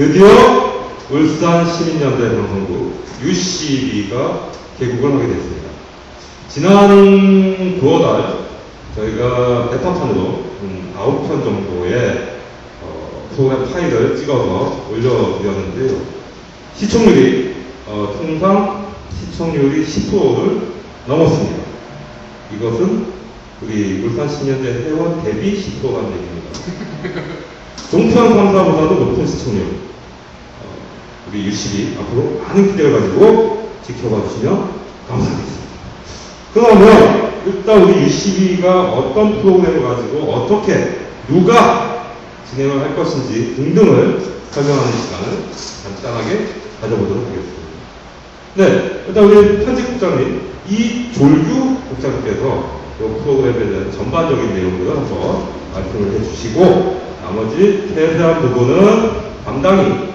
드디어 울산 시민연대 방송국 UCB가 개국을 하게 됐습니다. 지난 9월달 저희가 베타판으로 음, 9편 정도의 어, 프로그램 파일을 찍어서 올려드렸는데요. 시청률이 어, 통상 시청률이 10%를 넘었습니다. 이것은 우리 울산 시민연대 회원 대비 10%라는 얘기입니다. 종편 3사보다도 높은 시청률. 어, 우리 유식이 앞으로 많은 기대를 가지고 지켜봐 주시면 감사하겠습니다. 그러면 일단 우리 유식이가 어떤 프로그램을 가지고 어떻게 누가 진행을 할 것인지 등등을 설명하는 시간을 간단하게 가져보도록 하겠습니다. 네, 일단 우리 편집국장님 이졸규 국장님께서 이 프로그램에 대한 전반적인 내용들을 한번 말씀을 해주시고 나머지 세세한 부분은 담당이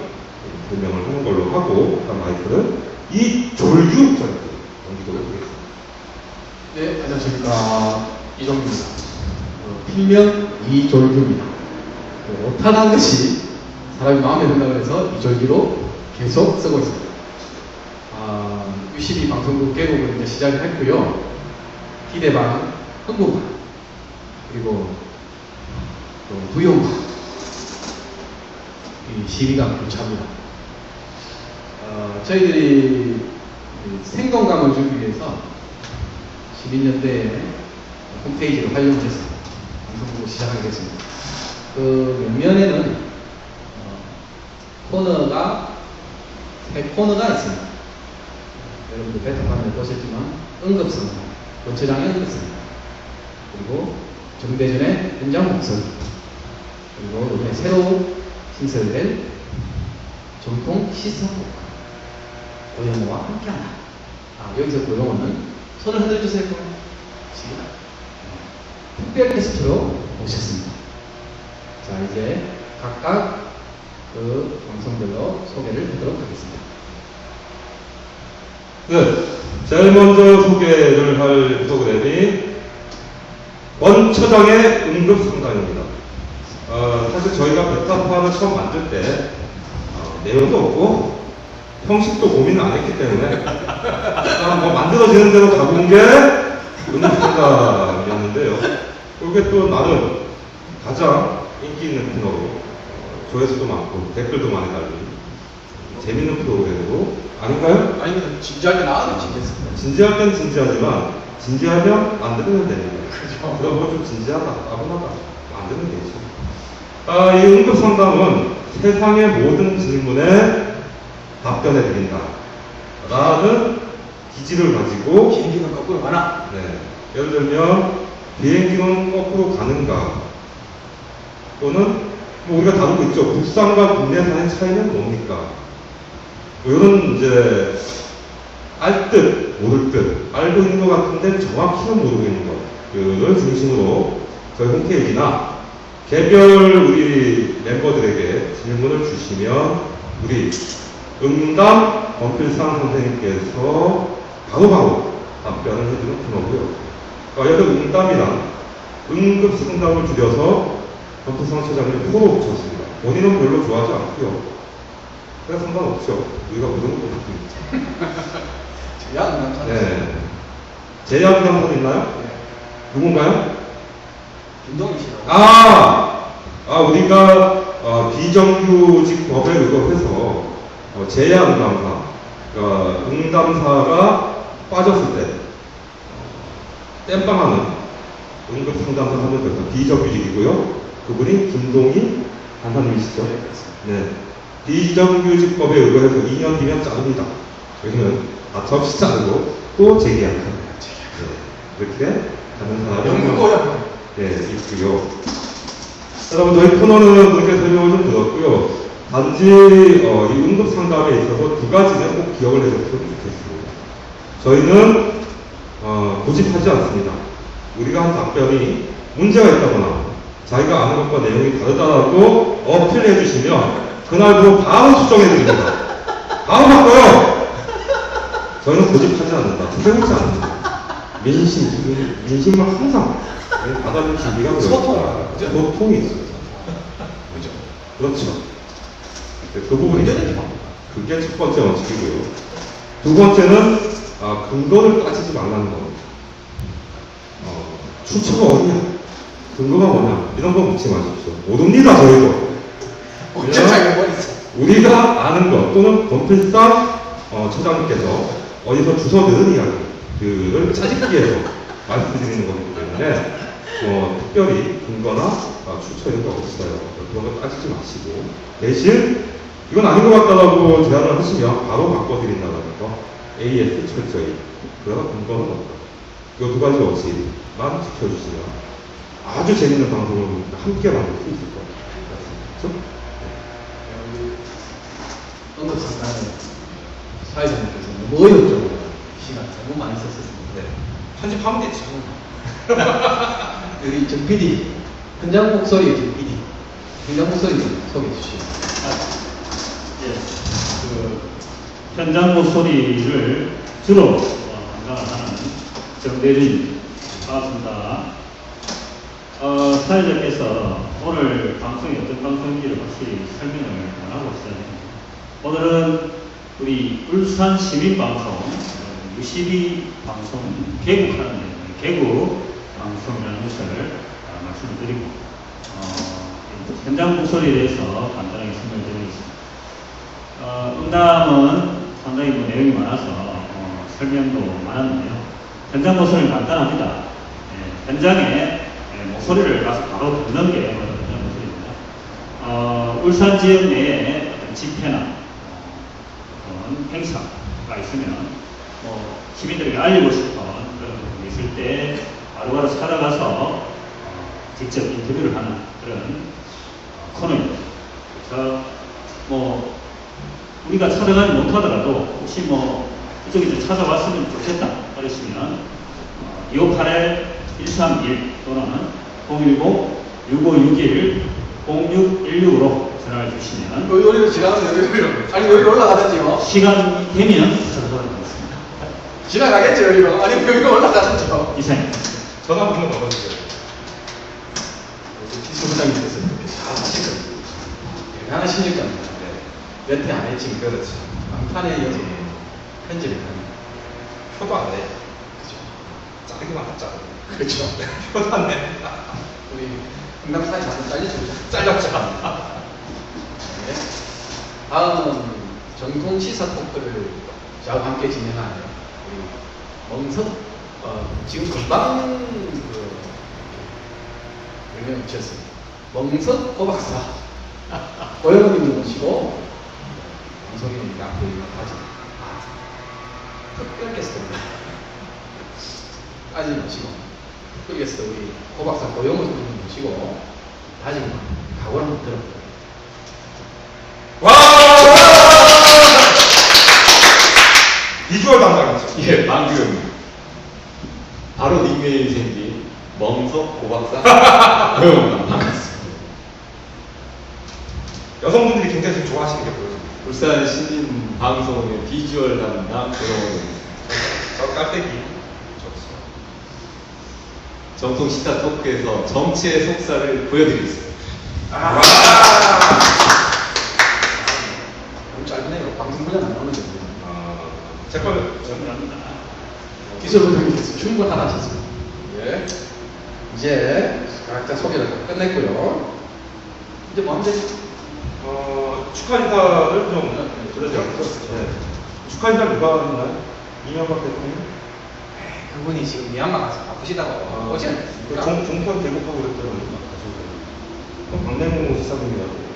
설명을 하는 걸로 하고 다음 마이크를 이졸규 국장님께 넘기도록 하겠습니다. 네, 안녕하십니까. 이종규입니다. 어, 필명 이졸규입니다. 어, 오타난 것이 사람이 마음에 든다고 해서 이졸규로 계속 쓰고 있습니다. 아, U12 방송국 개국을 이제 시작을 했고요. 기대방, 흥부방, 그리고 또이 시비가 교차합니다. 어, 저희들이 이 생동감을 주기 위해서 12년대 홈페이지를 활용해서 방송국을 시작하게 됐습니다. 그 몇면에는 어, 코너가 세 코너가 있습니다. 여러분들 베타판을 보셨지만 응급성사, 원처장의 응급성사, 그리고 정대전의 현장 목소리, 그리고 이번에 새로 신설된 전통 시사곡 고영호와 함께한다. 아, 여기서 고영호는 손을 흔들주세요. 지금 특별 게스트로 모셨습니다. 자, 이제 각각 그 방송별로 소개를 하도록 하겠습니다. 네, 제일 먼저 소개를 할 프로그램이 원처장의 응급상담입니다. 어, 사실 저희가 베타판을 처음 만들 때 어, 내용도 없고 형식도 고민을 안 했기 때문에 그냥 뭐 만들어지는 대로 가본 게 응급상담이었는데요. 이게 또 나름 가장 인기 있는 코너로 어, 조회수도 많고 댓글도 많이 달린 재밌는 프로그램으로 아닌가요? 아니면 진지하게 나와도 진겠습니다. 진지할 땐 진지하지만 진지하면 안 들으면 됩니다. 그죠. 그럼 뭐좀 진지하다, 따분하다 안 들으면 되죠. 아, 이 응급 상담은 세상의 모든 질문에 답변해 드린다. 라는 기지를 가지고 비행기는 거꾸로 가나? 네. 예를 들면 비행기는 거꾸로 가는가 또는 뭐 우리가 다루고 있죠. 국산과 국내산의 차이는 뭡니까? 뭐 이런 이제 알 듯 모를 듯 알고 있는 것 같은데 정확히는 모르고 있는 것들을 중심으로 저희 홈페이지나 개별 우리 멤버들에게 질문을 주시면 우리 응담 원필상 선생님께서 바로바로 답변을 해주는 코너고요. 어, 여기 응담이란 응급 상담을 줄여서 원필상 처장님 포로 붙였습니다. 본인은 별로 좋아하지 않고요. 그래 상관없죠. 우리가 거 없습니다. 제야 남자. 네. 제약 감사 있나요? 누군가요? 김동희 씨라고. 아, 아 우리가 어, 비정규직 법에 의거해서 어, 제야 응담사, 그러니까 응담사가 빠졌을 때 어, 땜빵하는 응급 상담사 하면 됩니다. 비정규직이고요. 그분이 김동희 간사님이시죠? 네. 네. 비정규직법에 의거해서 2년 뒤면 자릅니다. 여기는 가차없이 자르고 또 재계약합니다. 네. 이렇게 가는 사람이. 영국어야. 네, 있고요. 여러분, 저희 코너는 그렇게 설명을 좀 들었고요. 단지 어, 이 응급 상담에 있어서 두 가지는 꼭 기억을 해줬으면 좋겠습니다. 저희는 어, 고집하지 않습니다. 우리가 한 답변이 문제가 있다거나 자기가 아는 것과 내용이 다르다고 어필해 주시면 그날부로 바로 수정해 드립니다. 바로 바꿔요. 저희는 고집하지 않는다. 세우지 않는다. 민심, 민- 민심을 항상 받아줄 준비가 되어 소통. 그죠? 소통이 있어요. 그죠. 그렇죠. 그 부분이 뭐. 그게 첫 번째 원칙이고요. 두 번째는 아, 근거를 따지지 말라는 겁니다. 어, 추천가 어디냐? 근거가 뭐냐? 이런 거 묻지 마십시오. 못 옵니다, 저희도. 있어? 우리가 아는 것 또는 권필상 어, 처장님께서 어디서 주워 들은 이야기들을 짜집기 위해서 말씀드리는 거기 때문에 뭐 특별히 근거나 아, 추천 이런 거 없어요. 그런 거 따지지 마시고 대신 이건 아닌 것 같다라고 제안을 하시면 바로 바꿔드린다는 거 AS 철저히 그러나 근거는 없다. 이 두 가지 원칙만 지켜주시면 아주 재밌는 방송을 함께 만들 수 있을 것 같아요. 그렇죠? 언급한다는 사회자님께서 너무 어렵죠. 시간 너무 많이 썼었습니다. 네. 편집하면 됐죠. 여기 정 PD, 현장 목소리 정 PD, 현장 목소리 좀 소개해 주시죠. 예, 그 현장 목소리를 주로 어, 담당하는 정대진 반갑습니다. 어, 사회자께서 오늘 방송이 어떤 방송인지를 확실히 설명을 안 하고 있어요. 오늘은 우리 울산 시민방송 어, UCB 방송 개국하는 데 개국 방송이라는 것을 어, 말씀을 드리고 어, 현장 목소리에 대해서 간단하게 설명드리겠습니다. 어, 응답은 상당히 뭐 내용이 많아서 어, 설명도 많았는데요. 현장 모습은 간단합니다. 예, 현장에 예, 목소리를 가서 바로 듣는 게 현장 모습입니다. 어, 울산 지역 내에 어떤 집회나 어떤 행사가 있으면 뭐 시민들에게 알리고 싶은 그런 부분이 있을 때 바로바로 찾아가서 어, 직접 인터뷰를 하는 그런 어, 코너입니다. 그래서 뭐 우리가 찾아가지 못하더라도 혹시 뭐 이쪽에 좀 찾아왔으면 좋겠다 그러시면 어, 2581-131 또는 010-6561-0616으로 전화해 주시면 여기 여기로 지나가면 여기 여기로. 아니 여기 올라가든지 뭐. 시간이 되면 전화를 드리겠습니다. 지나가겠죠 여기로. 아니 여기로 올라가든지요. 이상입니다. 전화번호 넣어주세요. 기술부장님께서 이렇게 잘 하시거든요. 대단하시니까 몇회 안 했지만 그렇지. 방탄에 이어서 편집을 하는. 표도 안 내. 그죠. 짜르기만 하자. 그렇죠. 표도 안 내. 우리 흥남사에 자주 잘리죠. 잘렸잖아. 네. 다음은 정통 시사 토크를 저와 함께 진행하는 우리 멍석 어, 지금 금방 그 유명 미쳤습니다. 멍석 고박사 고영님을 모시고 방송인입니다. 앞으로 하지 특별 게스트입니다. 아직 모시고 특별 게스트 우리 고박사 고영을 모시고 다시 각오를 한번 들어볼게요. 와! 비주얼 담당이죠. 예, 방금 닉네임이 생긴 멍석 고박사 고영입니다. 반갑습니다. 여성분들이 굉장히 좋아하시는 게 보여집니다. 울산 시민 방송의 비주얼 담당 고영입니다. 저 깔때기. 좋죠. 정통 시사 토크에서 정치의 속살을 보여드리겠습니다. 와! 너무 짧네요. 방송 분량 안 나오는데. 아, 제 거는 감사합니다. 기술부장님께서 충분하다 하셨습니다. 예. 이제 각자 소개를 다 끝냈고요. 이제 뭐 하면 되지? 어, 축하 인사를 좀 그러죠. 네. 축하 인사 누가 했나요? 이명박 대통령? 그분이 지금 미얀마 가서 바쁘시다고 오지 그 않습니까? 종, 종편 대국하고 그랬더니 그럼 박내모 지사님이라고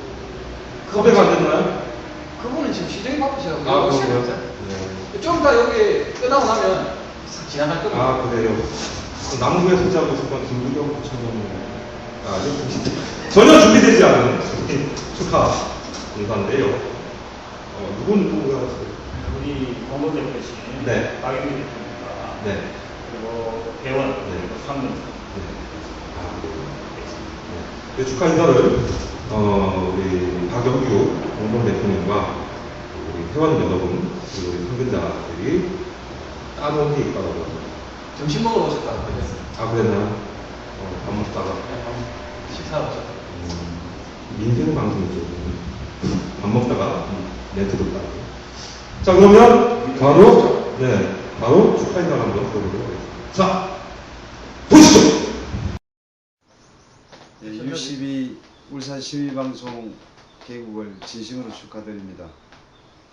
섭외가 안 됐나요? 그분은 지금 시정이 바쁘시다고 아? 않았어요? 네. 좀 이따 여기 끝나고 나면 싹 지나갈 겁니다. 아 그래요. 남구에 소지하고 있었던 김부경 아, 아주 전혀 준비되지 않은 축하 인사인데요. 어, 누군 누구가 우리 공보 대표신 네. 박영민 대표님과 네. 그리고 회원 네. 그리고 상무 네. 아, 네. 네, 축하 인사를 어, 우리 박영규 공동 대표님과 우리 회원 여러분 그리고 우리 상근자들이 따로 한게 있다고 합니다. 점심 먹으러 오셨다고 그랬어요. 아 그랬나요? 어, 밥 먹다가 네, 밥 식사하러 오셨다고. 음, 민생 방송이죠. 밥 먹다가 멘트도 따고. 자, 그러면 바로, 네, 바로 축하 인사를 한번 들어보도록 하겠습니다. 자, 보시죠! 네, U12 울산 시민방송 개국을 진심으로 축하드립니다.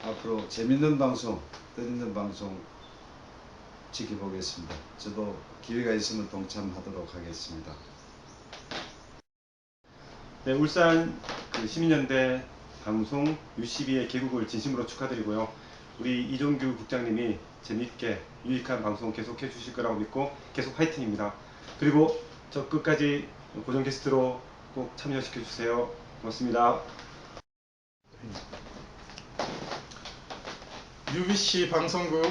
앞으로 재밌는 방송, 뜻있는 방송 지켜보겠습니다. 저도 기회가 있으면 동참하도록 하겠습니다. 네, 울산 그 시민연대 방송 U12의 개국을 진심으로 축하드리고요. 우리 이종규 국장님이 재밌게 유익한 방송 계속해 주실 거라고 믿고 계속 화이팅입니다. 그리고 저 끝까지 고정 게스트로 꼭 참여시켜 주세요. 고맙습니다. UBC 방송국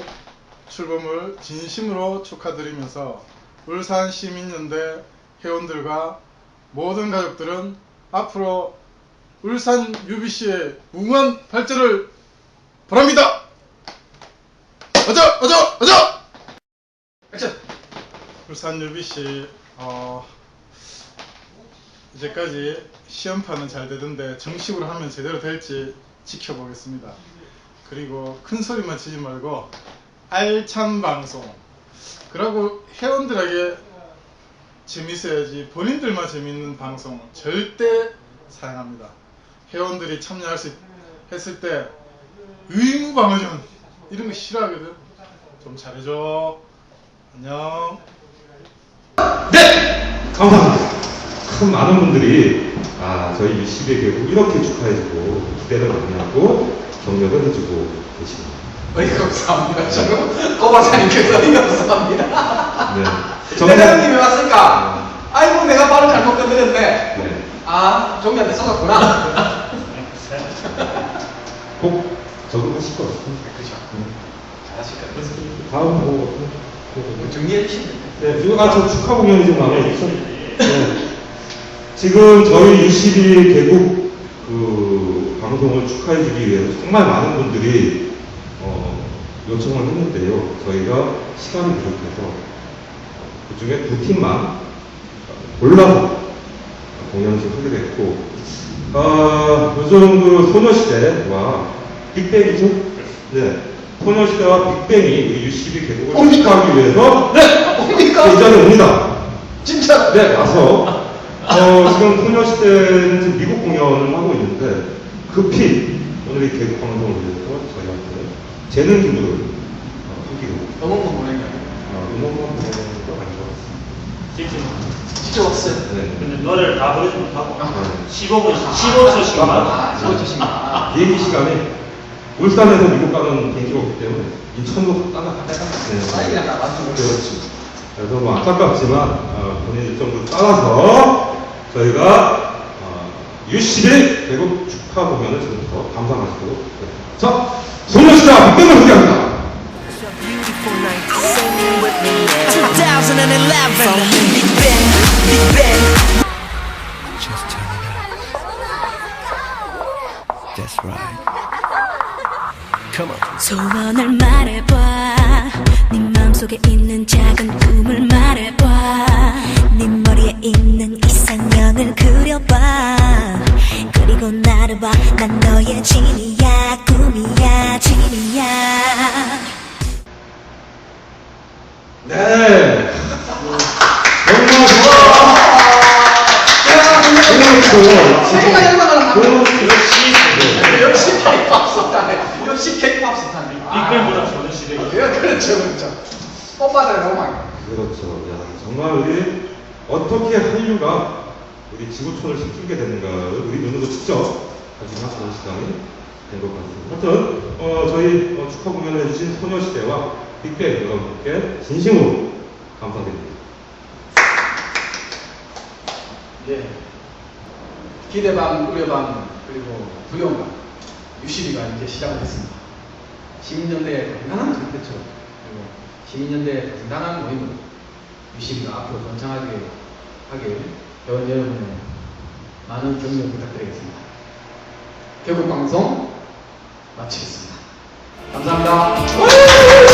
출범을 진심으로 축하드리면서 울산 시민연대 회원들과 모든 가족들은 앞으로 울산 UBC의 무궁한 발전을 바랍니다. 어저 어저 어저 액션! 울산 UBC 어, 이제까지 시험판은 잘 되던데 정식으로 하면 제대로 될지 지켜보겠습니다. 그리고 큰 소리만 치지 말고 알찬 방송. 그러고 회원들에게 재밌어야지 본인들만 재밌는 방송 절대 사양합니다. 회원들이 참여할 수 있- 했을 때 의무 방어전 이런 거 싫어하거든. 좀 잘해줘. 안녕. 감사합니다. 참 많은 분들이 아 저희 유시의 개국 이렇게 축하해주고 기대를 많이 하고 격려를 해주고 계십니다. 어이가 없습니다. 지금 꼬박사님께서 어이가 없습니다. 네. 대장님이 왔을까? 아이고 내가 발을 잘못 건드렸네. 네. 아 종이한테 써졌구나. 꼭 적응하실 것 같습니다. 그렇죠. 네. 잘하실 것 같습니다. 다음 뭐, 뭐 정리해 주시면 네, 그리고 아저 축하 공연이 좀 있어. 네. 지금 저희 유시비 개국 그 방송을 축하해 주기 위해서 정말 많은 분들이 어, 요청을 했는데요. 저희가 시간이 부족해서 그 중에 두 팀만 골라서 공연을 하게 됐고, 어, 요즘 그 소녀시대와 빅뱅이죠? 네. 소녀시대와 빅뱅이 우리 유시비 개국을 옵니까? 축하하기 위해서 네, 옵니까? 이 자리에 옵니다. 진짜? 네, 와서 어, 지금 소녀시대는 지금 미국 공연을 하고 있는데 급히 오늘 이 개국 방송을 위해서 저희한테 재능 기부를 어, 하기로 어머머 보내냐? 어, 음악만 보내는 거 가져왔습니다. 지금 직접 왔어요. 네. 근데 노래를 다 부르지 못하고 아, 15분, 15초씩만 아, 쏘주신다. 비행기 시간에 울산에서 미국 가는 비행기가 없기 때문에 인천으로 따라 네. 사이가 다 맞는 거죠. 그렇지. 그래서 뭐 안타깝지만 어, 본인 일정을 따라서 저희가 어, U11 개국 축하 공연을 지금부터 감상하시도록 하겠습니다. 자, 소녀시대 빅뱅을 소개합니다. 2011 Big Bang, Big Bang. 소원을 말해봐 네 맘속에 있는 작은 꿈을 말해봐 네 머리에 있는 이상형을 그려봐 그리고 나를 봐 난 너의 진이야 꿈이야 진이야 네. 정말 좋아. 역시 네. 역시 케이팝 스타네. 역시 케이팝 스타네. 빅뱅보다 소녀시대가 예, 그렇죠, 그렇죠. 오빠들 너무 많이. 그렇죠. 야, 정말 우리 어떻게 한류가 우리 지구촌을 힘주게 되는가를 우리 눈으로 직접 확인하는 시간이 된 것 같습니다. 하여튼 어, 저희 어, 축하 공연을 해주신 소녀시대와 빅뱅 여러분께 진심으로 감사드립니다. 예. 기대반, 우려반, 그리고 두려움반, 유시비가 이제 시작을 했습니다. 시민연대의 건강한 그렇죠. 그리고 시민연대의 건강한 모임으로 유시비가 앞으로 번창하게 하길 여러분의 많은 격려 부탁드리겠습니다. 개국 방송 마치겠습니다. 감사합니다.